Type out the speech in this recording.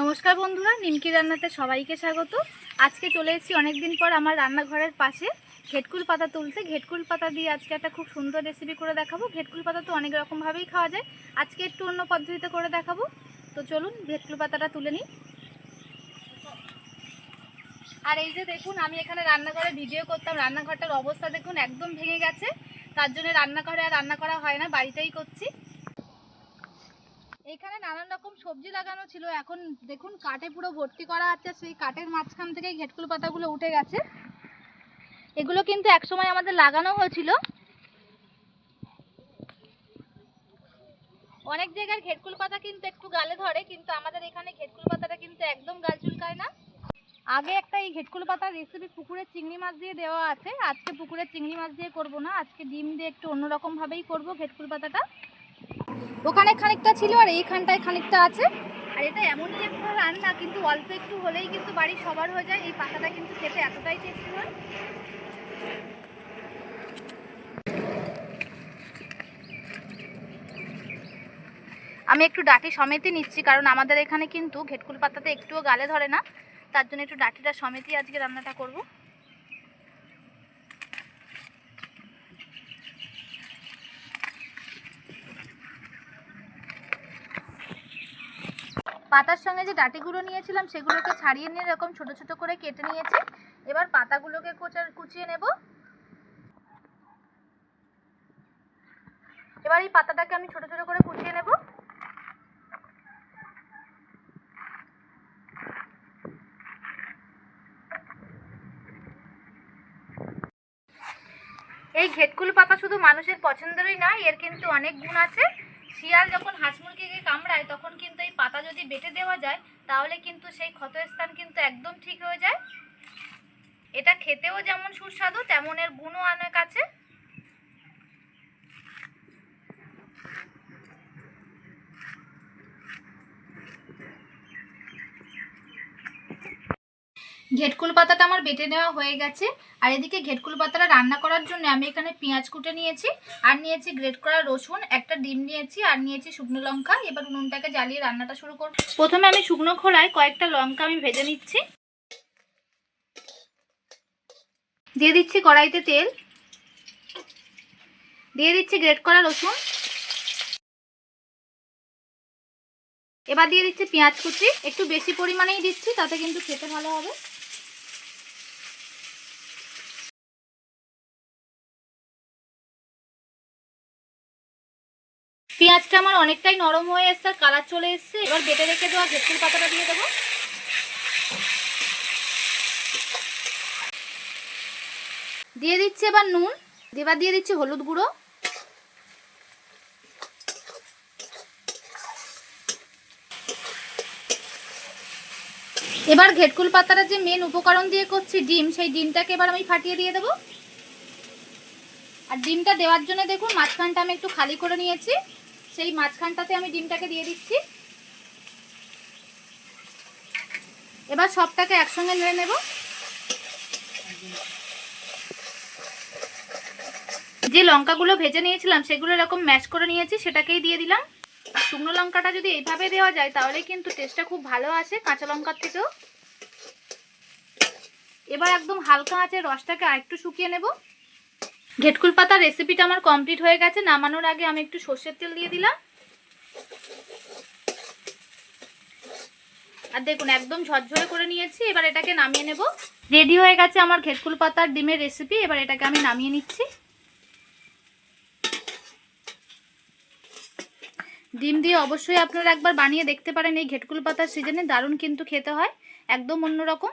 নমস্কার বন্ধুরা, নিমকি রান্নাতে সবাইকে স্বাগত। আজকে চলে এসেছি অনেকদিন পর আমার রান্নাঘরের পাশে ঘেটকুল পাতা তুলতে। ঘেটকুল পাতা দিয়ে আজকে একটা খুব সুন্দর রেসিপি করে দেখাবো। ঘেটকুল পাতা তো অনেক রকমভাবেই খাওয়া যায়। আজকে একটু অন্য পদ্ধতিতে করে দেখাবো। তো চলুন, ঘেটকুল পাতাটা তুলে নিই। আর এই যে দেখুন, আমি এখানে রান্নাঘরে ভিডিও করতাম। রান্নাঘরটার অবস্থা দেখুন একদম ভেঙে গেছে। তার জন্য রান্নাঘরে আর রান্না করা হয় না, বাড়িতেই করছি। এখানে নানান রকম সবজি লাগানো ছিল। এখন দেখুন, কাঠে পুরো ভর্তি করা আছে। সেই কাঠের মাঝখান থেকে ঘেটকুল পাতাগুলো উঠে গেছে। এগুলো কিন্তু একসময় আমাদের লাগানো হয়েছিল। অনেক জায়গার ঘেটকুল পাতা কিন্তু একটু গালে ধরে, কিন্তু আমাদের এখানে ঘেটকুল পাতাটা কিন্তু একদম গাল চুলকায় না। আগে একটা এই ঘেটকুল পাতার রেসিপি পুকুরে চিংড়ি মাছ দিয়ে দেওয়া আছে। আজকে পুকুরে চিংড়ি মাছ দিয়ে করব না। আজকে ডিম দিয়ে একটু অন্যরকম ভাবেই করব ঘেটকুল পাতাটা। ওখানে খানিকটা ছিল আর এইখানটায় খানিকটা আছে। আর এটা এমনই একটা রান্না কিন্তু অল্প একটু হলেই কিন্তু বাড়ির সবার হয়ে যায়। এই পাতাটা কিন্তু খেতে এতটাই টেস্টি হয়। আমি একটু ডাটি সমেতই নিচ্ছি কারণ আমাদের এখানে কিন্তু ঘেটকুল পাতাতে একটুও গালে ধরে না। তার জন্য একটু ডাটিটা সমেতই আজকে রান্নাটা করব। পাতার সঙ্গে যে ডাটিগুলো নিয়েছিলাম, সেগুলোকে ছাড়িয়ে নিয়ে এরকম ছোট ছোট করে কেটে নিয়েছি। এবার পাতাগুলোকে কোচার কুচিয়ে নেব। এবার এই পাতাটাকে আমি ছোট ছোট করে কুচিয়ে নেব। এই ঘেটকুল পাতা শুধু মানুষের পছন্দেরই না এর কিন্তু অনেক গুণ আছে। শিয়াল যখন হাঁস মুরগিকে কামড়ায়, তখন কিন্তু এই পাতা যদি বেটে দেওয়া যায়, তাহলে কিন্তু সেই ক্ষতস্থান কিন্তু একদম ঠিক হয়ে যায়। এটা খেতেও যেমন সুস্বাদু, তেমন এর গুণও অনেক আছে। ঘেটকুল পাতাটা আমার বেটে নেওয়া হয়ে গেছে। আর এদিকে ঘেটকুল পাতাটা রান্না করার জন্য আমি এখানে পেঁয়াজ কুটে নিয়েছি, আর নিয়েছি গ্রেট করা রসুন, একটা ডিম নিয়েছি, আর নিয়েছি শুকনো লঙ্কা। এবার উনুনটাকে জ্বালিয়ে রান্নাটা শুরু করব। প্রথমে আমি শুকনো খোলায় কয়েকটা লঙ্কা আমি ভেজে নিচ্ছি। দিয়ে দিচ্ছি কড়াইতে তেল। দিয়ে দিচ্ছি গ্রেট করা রসুন। এবার দিয়ে দিচ্ছি পেঁয়াজ কুচি। একটু বেশি পরিমাণেই দিচ্ছি, তাতে কিন্তু খেতে ভালো হবে। পেঁয়াজটা আমার অনেকটাই নরম হয়ে এসছে, আর কালার চলে এসছে। এবার বেটে রেখে দেওয়া ভেটকুল পাতাটা দিয়ে দেবো। দিয়ে দিচ্ছি এবার নুন, এবার দিয়ে দিচ্ছি হলুদ গুঁড়ো। এবার ঘেটকুল পাতাটা যে মেন উপকরণ দিয়ে করছি ডিম, সেই ডিমটাকে এবার আমি ফাটিয়ে দিয়ে দেবো। আর ডিমটা দেওয়ার জন্য দেখুন, মাঝখানটা আমি একটু খালি করে নিয়েছি। সেই মাঝখানটাতে আমি ডিমটাকে দিয়ে দিচ্ছি। এবার সবটাকে একসঙ্গে নেড়ে নেব। যে লঙ্কাগুলো ভেজে নিয়েছিলাম, সেগুলো এরকম ম্যাশ করে নিয়েছি, সেটাকেই দিয়ে দিলাম। শুকনো লঙ্কাটা যদি এইভাবে দেওয়া যায়, তাহলে কিন্তু টেস্টটা খুব ভালো আসে কাঁচা লঙ্কার থেকেও। এবার একদম হালকা আছে রসটাকে আরেকটু শুকিয়ে নেব। ঘেটকুল পাতার রেসিপিটা আমার কমপ্লিট হয়ে গেছে। নামানোর আগে আমি একটু সর্ষের তেল দিয়ে দিলাম। আর দেখুন, একদম ঝরঝরে করে নিয়েছি। এবার এটাকে নামিয়ে নেব। রেডি হয়ে গেছে আমার ঘেটকুল পাতার ডিমের রেসিপি এবার এটাকে আমি নামিয়ে নিচ্ছি। ডিম দিয়ে অবশ্যই আপনারা একবার বানিয়ে দেখতে পারেন। এই ঘেটকুল পাতার সিজনে দারুণ কিন্তু খেতে হয়। একদম অন্যরকম।